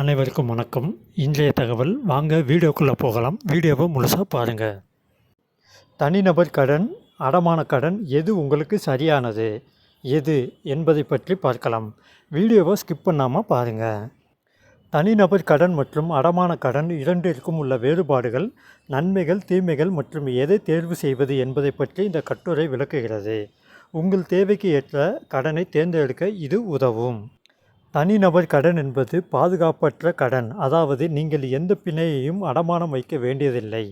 அனைவருக்கும் வணக்கம். இன்றைய தகவல் வாங்க வீடியோக்குள்ளே போகலாம். வீடியோவை முழுசாக பாருங்கள் தனிநபர் கடன் அடமான கடன் எது உங்களுக்கு சரியானது எது என்பதை பற்றி பார்க்கலாம். வீடியோவை ஸ்கிப் பண்ணாமல் பாருங்கள் தனிநபர் கடன் மற்றும் அடமான கடன் இரண்டிற்கும் உள்ள வேறுபாடுகள் நன்மைகள் தீமைகள் மற்றும் எதை தேர்வு செய்வது என்பதை பற்றி இந்த கட்டுரை விளக்குகிறது. உங்கள் தேவைக்கு ஏற்ற கடனை தேர்ந்தெடுக்க இது உதவும். தனிநபர் கடன் என்பது பாதுகாப்பற்ற கடன். அதாவது நீங்கள் எந்த பிணையையும் அடமானம் வைக்க வேண்டியதில்லை.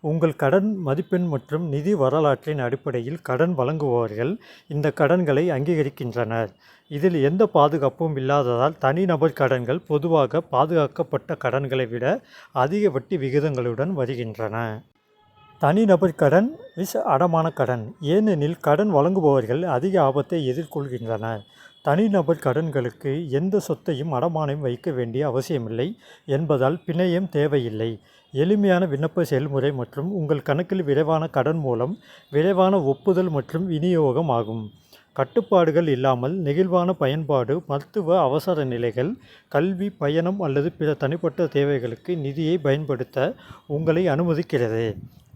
உங்கள் கடன் மதிப்பெண் மற்றும் நிதி வரலாற்றின் அடிப்படையில் கடன் வழங்குபவர்கள் இந்த கடன்களை அங்கீகரிக்கின்றனர். இதில் எந்த பாதுகாப்பும் இல்லாததால் தனிநபர் கடன்கள் பொதுவாக பாதுகாக்கப்பட்ட கடன்களை விட அதிக வட்டி விகிதங்களுடன் வருகின்றன. தனிநபர் கடன் இஸ் அடமான கடன். ஏனெனில் கடன் வழங்குபவர்கள் அதிக ஆபத்தை எதிர்கொள்கின்றனர். தனிநபர் கடன்களுக்கு எந்த சொத்தையும் அடமானம் வைக்க வேண்டிய அவசியமில்லை என்பதால் பிணையம் தேவையில்லை. எளிமையான விண்ணப்ப செயல்முறை மற்றும் உங்கள் கணக்கில் விரைவான கடன் மூலம் விரைவான ஒப்புதல் மற்றும் விநியோகம் ஆகும். கட்டுப்பாடுகள் இல்லாமல் நெகிழ்வான பயன்பாடு மருத்துவ அவசர நிலைகள் கல்வி பயணம் அல்லது பிற தனிப்பட்ட தேவைகளுக்கு நிதியை பயன்படுத்த உங்களை அனுமதிக்கிறது.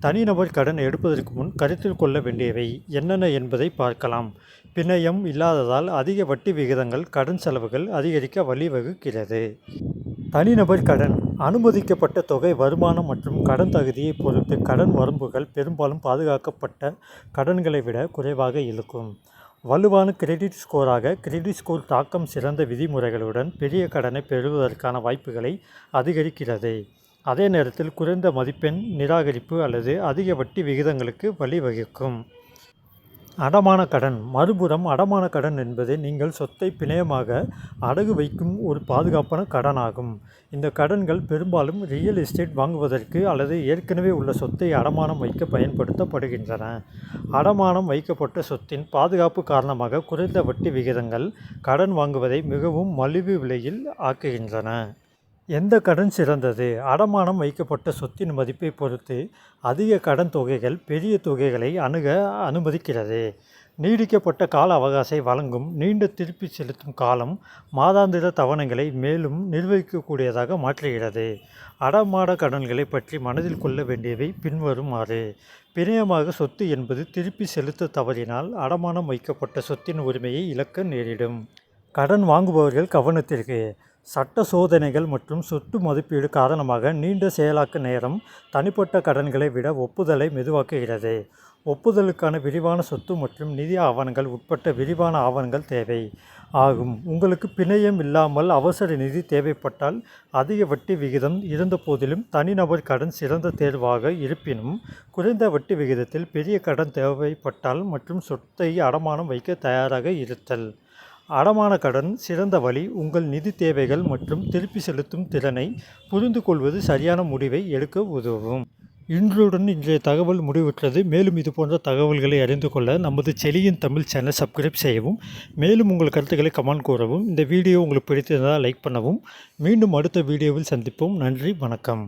தனிநபர் கடன் எடுப்பதற்கு முன் கருத்தில் கொள்ள வேண்டியவை என்னென்ன என்பதை பார்க்கலாம். பிணையம் இல்லாததால் அதிக வட்டி விகிதங்கள் கடன் செலவுகள் அதிகரிக்க வழிவகுக்கிறது. தனிநபர் கடன் அனுமதிக்கப்பட்ட தொகை வருமானம் மற்றும் கடன் தகுதியை பொறுத்து கடன் வரம்புகள் பெரும்பாலும் பாதுகாக்கப்பட்ட கடன்களை விட குறைவாக இருக்கும். வலுவான கிரெடிட் ஸ்கோராக கிரெடிட் ஸ்கோர் தாக்கம் சிறந்த விதிமுறைகளுடன் பெரிய கடனை பெறுவதற்கான வாய்ப்புகளை அதிகரிக்கிறது. அதே நேரத்தில் குறைந்த மதிப்பெண் நிராகரிப்பு அல்லது அதிக வட்டி விகிதங்களுக்கு வழிவகுக்கும் அடமான கடன். மறுபுறம் அடமான கடன் என்பது நீங்கள் சொத்தை பிணையமாக அடகு வைக்கும் ஒரு பாதுகாப்பான கடனாகும். இந்த கடன்கள் பெரும்பாலும் ரியல் எஸ்டேட் வாங்குவதற்கு அல்லது ஏற்கனவே உள்ள சொத்தை அடமானம் வைக்க பயன்படுத்தப்படுகின்றன. அடமானம் வைக்கப்பட்ட சொத்தின் பாதுகாப்பு காரணமாக குறைந்த வட்டி விகிதங்கள் கடன் வாங்குவதை மிகவும் மலிவு விலையில் ஆக்குகின்றன. எந்த கடன் சிறந்தது? அடமானம் வைக்கப்பட்ட சொத்தின் மதிப்பை பொறுத்து அதிக கடன் தொகைகள் பெரிய தொகைகளை அணுக அனுமதிக்கிறது. நீடிக்கப்பட்ட கால அவகாசை வழங்கும் நீண்ட திருப்பி செலுத்தும் காலம் மாதாந்திர தவணைகளை மேலும் நிர்வகிக்கக்கூடியதாக மாற்றுகிறது. அடமாட கடன்களை பற்றி மனதில் கொள்ள வேண்டியவை பின்வருமாறு. பிணையமாக சொத்து என்பது திருப்பி செலுத்த தவறினால் அடமானம் வைக்கப்பட்ட சொத்தின் உரிமையை இழக்க நேரிடும். கடன் வாங்குபவர்கள் கவனத்திற்கு சட்ட சோதனைகள் மற்றும் சொத்து மதிப்பீடு காரணமாக நீண்ட செயலாக்க நேரம் தனிப்பட்ட கடன்களை விட ஒப்புதலை மெதுவாக்குகிறது. ஒப்புதலுக்கான விரிவான சொத்து மற்றும் நிதி ஆவணங்கள் உட்பட்ட விரிவான ஆவணங்கள் தேவை. ஆகும். உங்களுக்கு பிணையம் இல்லாமல் அவசர நிதி தேவைப்பட்டால் அதிக வட்டி விகிதம் இருந்த போதிலும் தனிநபர் கடன் சிறந்த தேர்வாக இருப்பினும் குறைந்த வட்டி விகிதத்தில் பெரிய கடன் தேவைப்பட்டால் மற்றும் சொத்தை அடமானம் வைக்க தயாராக இருத்தல். அடமான கடன் சிறந்த வழி உங்கள் நிதி தேவைகள் மற்றும் திருப்பி செலுத்தும் திறனை புரிந்து கொள்வது சரியான முடிவை எடுக்க உதவும். இன்றுடன் இன்றைய தகவல் முடிவுற்றது. மேலும் இது போன்ற தகவல்களை அறிந்து கொள்ள நமது செலியின் தமிழ் சேனல் சப்ஸ்கிரைப் செய்யவும் மேலும் உங்கள் கருத்துக்களை கமெண்ட் கூறவும். இந்த வீடியோ உங்களுக்கு பிடித்திருந்தால் லைக் பண்ணவும். மீண்டும் அடுத்த வீடியோவில் சந்திப்போம். நன்றி வணக்கம்.